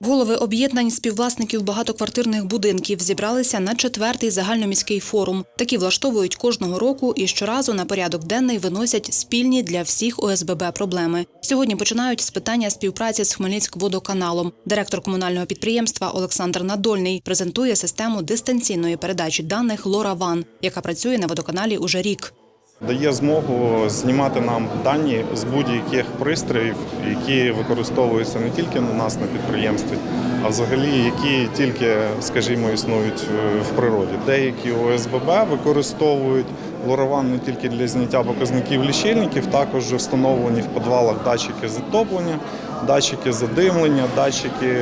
Голови об'єднань співвласників багатоквартирних будинків зібралися на четвертий загальноміський форум. Такі влаштовують кожного року і щоразу на порядок денний виносять спільні для всіх ОСББ проблеми. Сьогодні починають з питання співпраці з Хмельницькводоканалом. Директор комунального підприємства Олександр Надольний презентує систему дистанційної передачі даних Лора Ван, яка працює на водоканалі уже рік. Дає змогу знімати нам дані з будь-яких пристроїв, які використовуються не тільки у нас на підприємстві, а взагалі які тільки, скажімо, існують е, в природі. Деякі ОСББ використовують лорован не тільки для зняття показників лічильників, також встановлені в підвалах датчики затоплення, датчики задимлення, датчики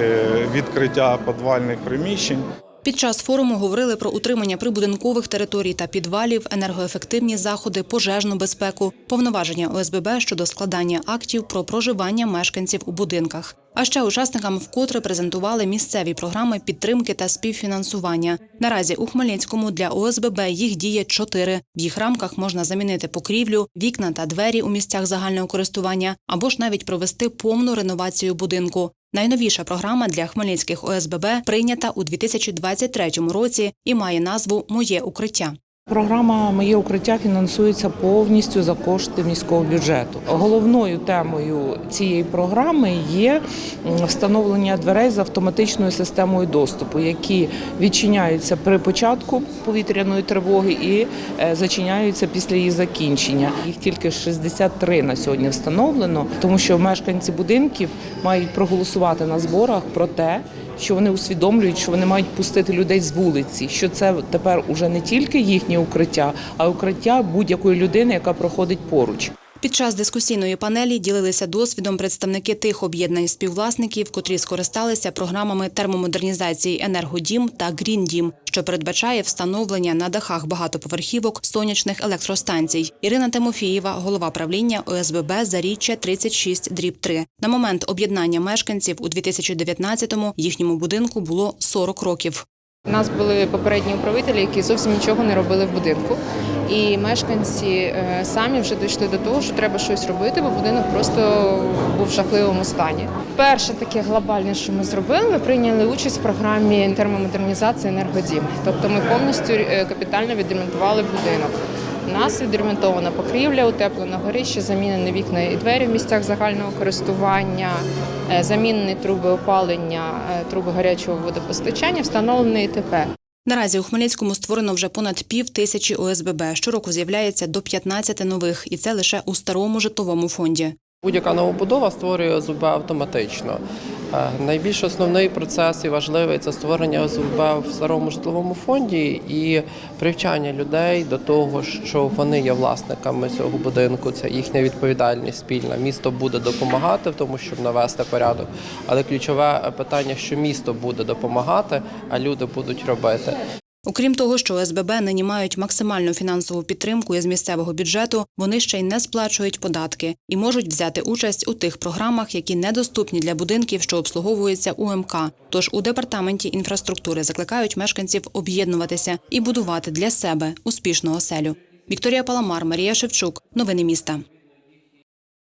відкриття підвальних приміщень. Під час форуму говорили про утримання прибудинкових територій та підвалів, енергоефективні заходи, пожежну безпеку, повноваження ОСББ щодо складання актів про проживання мешканців у будинках. А ще учасникам вкотре презентували місцеві програми підтримки та співфінансування. Наразі у Хмельницькому для ОСББ їх діє чотири. В їх рамках можна замінити покрівлю, вікна та двері у місцях загального користування або ж навіть провести повну реновацію будинку. Найновіша програма для хмельницьких ОСББ прийнята у 2023 році і має назву Моє укриття. Програма Моє укриття фінансується повністю за кошти міського бюджету. Головною темою цієї програми є встановлення дверей з автоматичною системою доступу, які відчиняються при початку повітряної тривоги і е, зачиняються після її закінчення. Їх тільки 63 на сьогодні встановлено, тому що мешканці будинків мають проголосувати на зборах про те, що вони усвідомлюють, що вони мають пустити людей з вулиці, що це тепер уже не тільки їхнє укриття, а укриття будь-якої людини, яка проходить поруч. Під час дискусійної панелі ділилися досвідом представники тих об'єднань співвласників, котрі скористалися програмами термомодернізації «Енергодім» та «Гріндім», що передбачає встановлення на дахах багатоповерхівок сонячних електростанцій. Ірина Тимофієва, голова правління ОСББ «Заріччя 36 дріб 3». На момент об'єднання мешканців у 2019-му їхньому будинку було 40 років. У нас були попередні управителі, які зовсім нічого не робили в будинку. І мешканці е, самі вже дійшли до того, що треба щось робити, бо будинок просто був в жахливому стані. Перше таке глобальне, що ми зробили, ми прийняли участь в програмі термомодернізації енергодім. Тобто ми повністю е, капітально відремонтували будинок. У нас відремонтована покрівля, утеплено горище, замінені вікна і двері в місцях загального користування, е, замінені труби опалення, труби гарячого водопостачання, встановлений ІТП. Наразі у Хмельницькому створено вже понад пів тисячі ОСББ. Щороку з'являється до 15 нових, і це лише у старому житловому фонді. Будь-яка новобудова створює ОСББ автоматично. Е, Найбільш основний процес і важливий це створення ОСББ в старому житловому фонді і привчання людей до того, що вони є власниками цього будинку. Це їхня відповідальність спільна. Місто буде допомагати в тому, щоб навести порядок. Але ключове питання, що місто буде допомагати, а люди будуть робити. Окрім того, що ОСББ нині мають максимальну фінансову підтримку із місцевого бюджету, вони ще й не сплачують податки і можуть взяти участь у тих програмах, які недоступні для будинків, що обслуговуються УМК. Тож у департаменті інфраструктури закликають мешканців об'єднуватися і будувати для себе успішну оселю. Вікторія Паламар, Марія Шевчук. Новини міста.